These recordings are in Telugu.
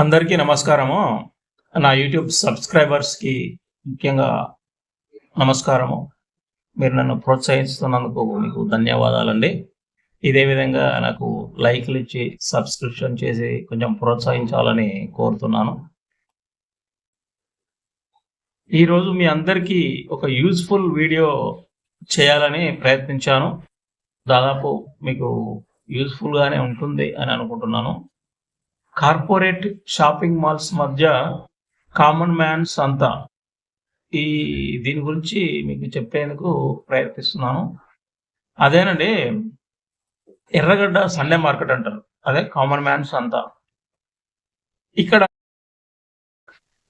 అందరికీ నమస్కారము. నా యూట్యూబ్ సబ్స్క్రైబర్స్కి ముఖ్యంగా నమస్కారము. మీరు నన్ను ప్రోత్సహిస్తున్నందుకు మీకు ధన్యవాదాలండి. ఇదే విధంగా నాకు లైక్లు ఇచ్చి సబ్స్క్రిప్షన్ చేసి కొంచెం ప్రోత్సహించాలని కోరుతున్నాను. ఈరోజు మీ అందరికీ ఒక యూస్ఫుల్ వీడియో చేయాలని ప్రయత్నించాను. దాదాపు మీకు యూస్ఫుల్గానే ఉంటుంది అని అనుకుంటున్నాను. కార్పొరేట్ షాపింగ్ మాల్స్ మధ్య కామన్ మ్యాన్స్ అంతా. ఈ దీని గురించి మీకు చెప్పేందుకు ప్రయత్నిస్తున్నాను. అదేనండి ఎర్రగడ్డ సండే మార్కెట్ అంటారు. అదే కామన్ మ్యాన్స్ అంతా. ఇక్కడ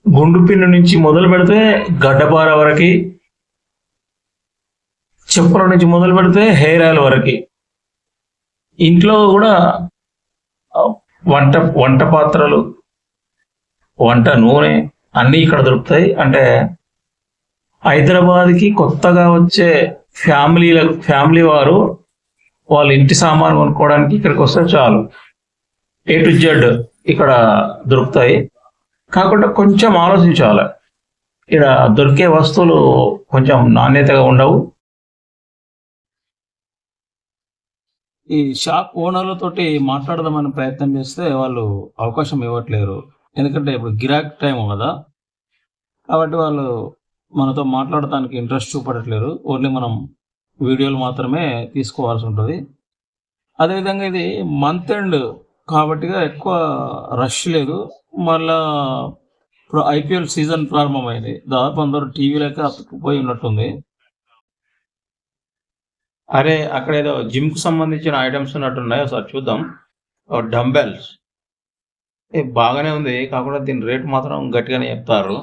గుండుపిన్ను నుంచి మొదలు పెడితే గడ్డపార వరకు చెప్పుల నుంచి మొదలు పెడితే హెయిర్ ఆయిల్ వరకు. ఇంట్లో కూడా వంట వంట పాత్రలు వంట నూనె అన్నీ ఇక్కడ దొరుకుతాయి. అంటే హైదరాబాద్కి కొత్తగా వచ్చే ఫ్యామిలీల ఫ్యామిలీ వారు వాళ్ళ ఇంటి సామాను కొనుక్కోవడానికి ఇక్కడికి వస్తే చాలు. ఏ టు జెడ్ ఇక్కడ దొరుకుతాయి. కాకుండా కొంచెం ఆలోచించాలి. ఇక్కడ దొరికే వస్తువులు కొంచెం నాణ్యతగా ఉండవు. ఈ షాప్ ఓనర్లతోటి మాట్లాడదామని ప్రయత్నం చేస్తే వాళ్ళు అవకాశం ఇవ్వట్లేరు. ఎందుకంటే ఇప్పుడు గిరాక్ టైం కదా. కాబట్టి వాళ్ళు మనతో మాట్లాడటానికి ఇంట్రెస్ట్ చూపడట్లేరు ఓన్లీ మనం వీడియోలు మాత్రమే తీసుకోవాల్సి ఉంటుంది. అదేవిధంగా ఇది మంత్ ఎండ్ కాబట్టిగా ఎక్కువ రష్ లేదు. మళ్ళా ఇప్పుడు ఐపీఎల్ సీజన్ ప్రారంభమైంది. దాదాపు అందరూ టీవీలకే అతుక్కుపోయి ఉన్నట్టుంది. అరే అక్కడ ఏదో జిమ్కు సంబంధించిన ఐటమ్స్ ఉన్నట్టున్నాయి ఒకసారి చూద్దాం. డంబెల్స్. ఏ బాగానే ఉంది. కాకుండా దీని రేట్ మాత్రం గట్టిగానే చెప్తారు.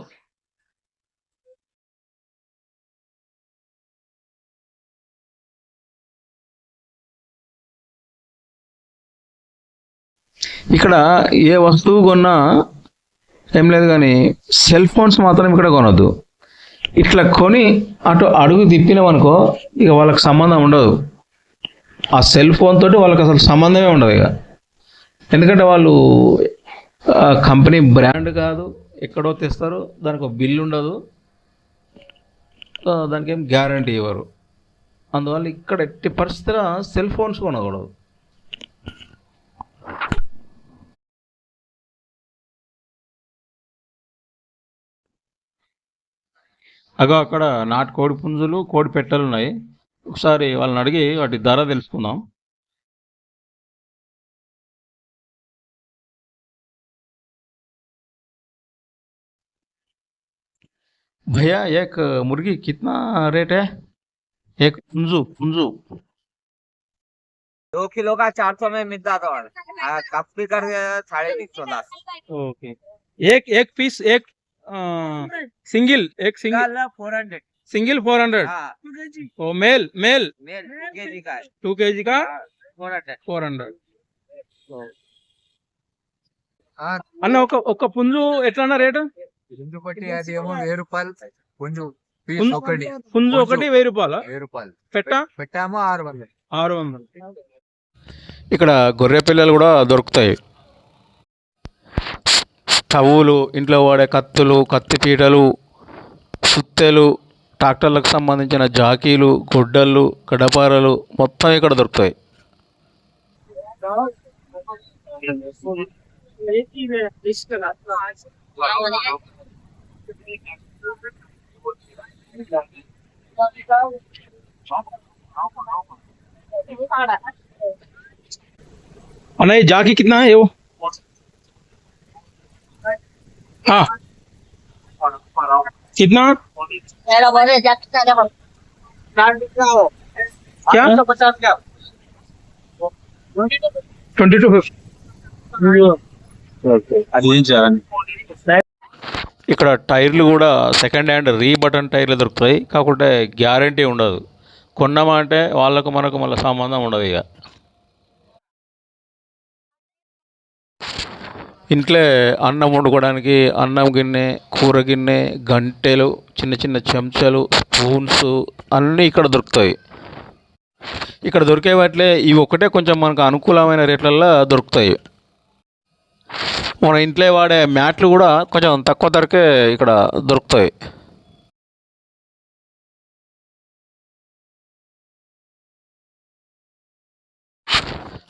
ఇక్కడ ఏ వస్తువు కొన్నా ఏం లేదు కానీ సెల్ ఫోన్స్ మాత్రం ఇక్కడ కొనొద్దు. ఇట్లా కొని అటు అడుగు తిప్పినామనుకో ఇక వాళ్ళకి సంబంధం ఉండదు. ఆ సెల్ ఫోన్ తోటి వాళ్ళకి అసలు సంబంధమే ఉండదు ఇక. ఎందుకంటే వాళ్ళు కంపెనీ బ్రాండ్ కాదు ఎక్కడో తెస్తారు దానికి ఒక బిల్ ఉండదు. దానికి ఏం గ్యారంటీ ఇవ్వరు. అందువల్ల ఇక్కడ ఎట్టి పరిస్థితిలో సెల్ ఫోన్స్ కొనకూడదు. అగో అక్కడ నాటు కోడి పుంజులు కోడి పెట్టెలు ఉన్నాయి ఒకసారి వాళ్ళని అడిగి వాటి ధర తెలుసుకుందాం भैया एक मुर्गी कितना रेट है एक पुंजू पुंजू दो किलो का चार सौ में मिलता था और आ, कप भी कर साढ़े तीन सौ लाख ओके एक एक पीस एक सिंगल एक single four hundred single four hundred हाँ ओ मेल मेल मेल के जी का है टू के जी का फोर हंड्रेड ఫోర్ హండ్రెడ్ అన్న ఒక ఒక పుంజు ఎట్లా రేటు పుంజు పట్టి అది ఏమో వెయ్యి రూపాయలు పుంజు పీస్ పుంజు- ఒకటి పుంజు ఒకటి వెయ్యి రూపాయలు వెయ్యి రూపాయలు పెట్ట పెట్టామో ఆరు వందలు ఆరు వందలు ఇక్కడ గొర్రె పిల్లలు కూడా దొరుకుతాయి స్టవ్వులు ఇంట్లో వాడే కత్తులు కత్తిపీటలు సుత్తెలు ట్రాక్టర్లకు సంబంధించిన జాకీలు గొడ్డళ్ళు గడపారలు మొత్తం ఇక్కడ దొరుకుతాయి अरे ये जाकी कितना है वो हाँ कितना Era boleh jatuh tak dapat. क्या पचास का ట్వంటీ టూ ఫిఫ్టీ అది ఏం చేయాలని ఇక్కడ టైర్లు కూడా సెకండ్ హ్యాండ్ రీ బటన్ టైర్లు దొరుకుతాయి కాకుంటే గ్యారంటీ ఉండదు కొన్నామా అంటే వాళ్ళకు మనకు మళ్ళీ సంబంధం ఉండదు ఇక ఇంట్లో అన్నం వండుకోవడానికి అన్నం గిన్నె కూర గిన్నె గంటెలు చిన్న చిన్న చెంచాలు స్పూన్స్ అన్నీ ఇక్కడ దొరుకుతాయి. ఇక్కడ దొరికే వాటిలో ఇవి ఒకటే కొంచెం మనకు అనుకూలమైన రేట్లల్లో దొరుకుతాయి. మన ఇంట్లో వాడే మ్యాట్లు కూడా కొంచెం తక్కువ ధరకే ఇక్కడ దొరుకుతాయి.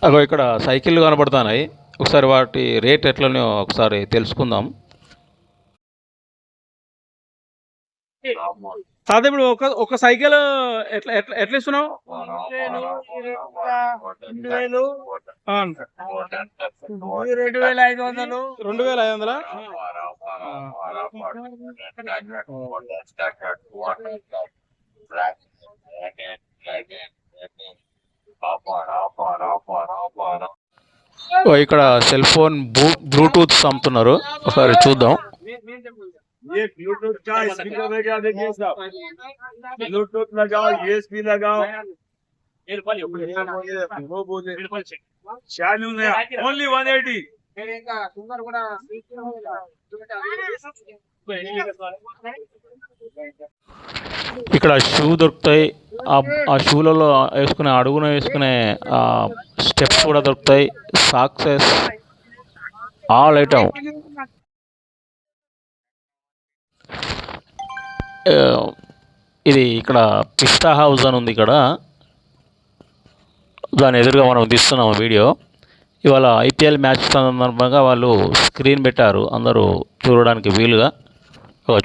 అగో ఇక్కడ సైకిళ్ళు కనబడుతున్నాయి ఒకసారి వాటి రేట్ ఎట్లనో ఒకసారి తెలుసుకుందాం. తాత ఇప్పుడు ఒక ఒక సైకిల్ ఎట్లా ఎట్లా ఎట్లా ఇస్తున్నావు? రెండు వేలు. ఆ, రెండు వేల ఐదు వందలు. రెండు వేల ఐదు వందల? ఇక్కడ సెల్ ఫోన్ బ్లూ బ్లూటూత్ అమ్ముతున్నారు ఒకసారి చూద్దాం ये ब्लूटूथ का स्पीकर में क्या देखिए साहब ब्लूटूथ लगाओ यूएसबी लगाओ वो बोले चालू है ओनली 180 ఇక్కడ షూ దొరుకుతాయి. ఆ- ఆ షూలలో వేసుకునే అడుగున వేసుకునే ఆ స్టెప్స్ కూడా దొరుకుతాయి. సాక్సెస్ ఆల్ ఐటమ్ ఇది ఇక్కడ పిస్తా హౌస్ అని ఉంది ఇక్కడ. దాని ఎదురుగా మనం తీస్తున్నాం వీడియో. ఇవాళ ఐపీఎల్ మ్యాచ్ సందర్భంగా వాళ్ళు స్క్రీన్ పెట్టారు. అందరూ చూడడానికి వీలుగా.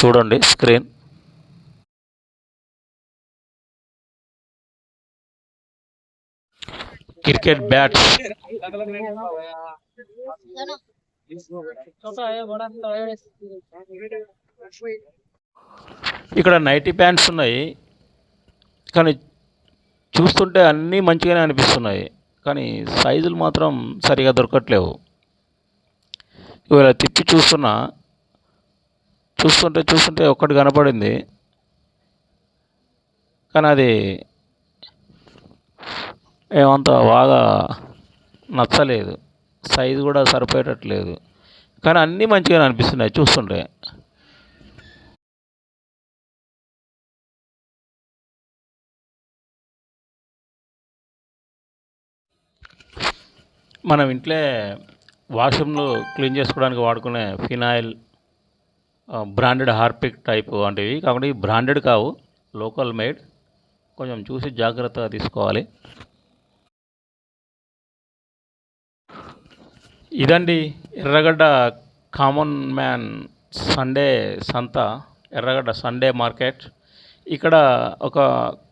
చూడండి స్క్రీన్. Cricket bats. ఇక్కడ నైటీ ప్యాంట్స్ ఉన్నాయి. కానీ చూస్తుంటే అన్నీ మంచిగానే అనిపిస్తున్నాయి. కానీ సైజులు మాత్రం సరిగా దొరకట్లేవు. ఇవాళ తిప్పి చూస్తున్నా చూస్తుంటే చూస్తుంటే ఒక్కటి కనపడింది. కానీ అది ఏమంత బాగా నచ్చలేదు. సైజు కూడా సరిపోయేటట్లేదు. కానీ అన్నీ మంచిగా అనిపిస్తున్నాయి చూస్తుంటే. మనం ఇంట్లో వాష్రూమ్లో క్లీన్ చేసుకోవడానికి వాడుకునే ఫినాయిల్ బ్రాండెడ్ హార్పిక్ టైప్ వంటివి. కాకుండా ఇవి బ్రాండెడ్ కావు. లోకల్ మేడ్ కొంచెం చూసి జాగ్రత్తగా తీసుకోవాలి. ఇదండి ఎర్రగడ్డ కామన్ మ్యాన్ సండే సంత ఎర్రగడ్డ సండే మార్కెట్ ఇక్కడ ఒక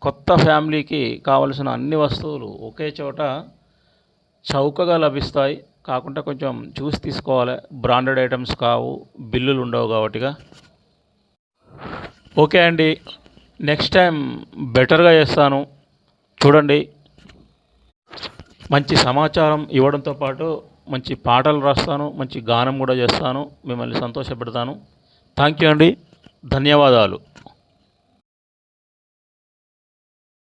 కొత్త ఫ్యామిలీకి కావలసిన అన్ని వస్తువులు ఒకే చోట చౌకగా లభిస్తాయి. కాకుండా కొంచెం చూసి తీసుకోవాలి. బ్రాండెడ్ ఐటమ్స్ కావు. బిల్లులు ఉండవు కాబట్టిగా. ఓకే అండి. నెక్స్ట్ టైం బెటర్గా చేస్తాను. చూడండి. మంచి సమాచారం ఇవ్వడంతో పాటు మంచి పాటలు రాస్తాను. మంచి గానం కూడా చేస్తాను. మిమ్మల్ని సంతోషపెడతాను. థ్యాంక్ యూ అండి. ధన్యవాదాలు.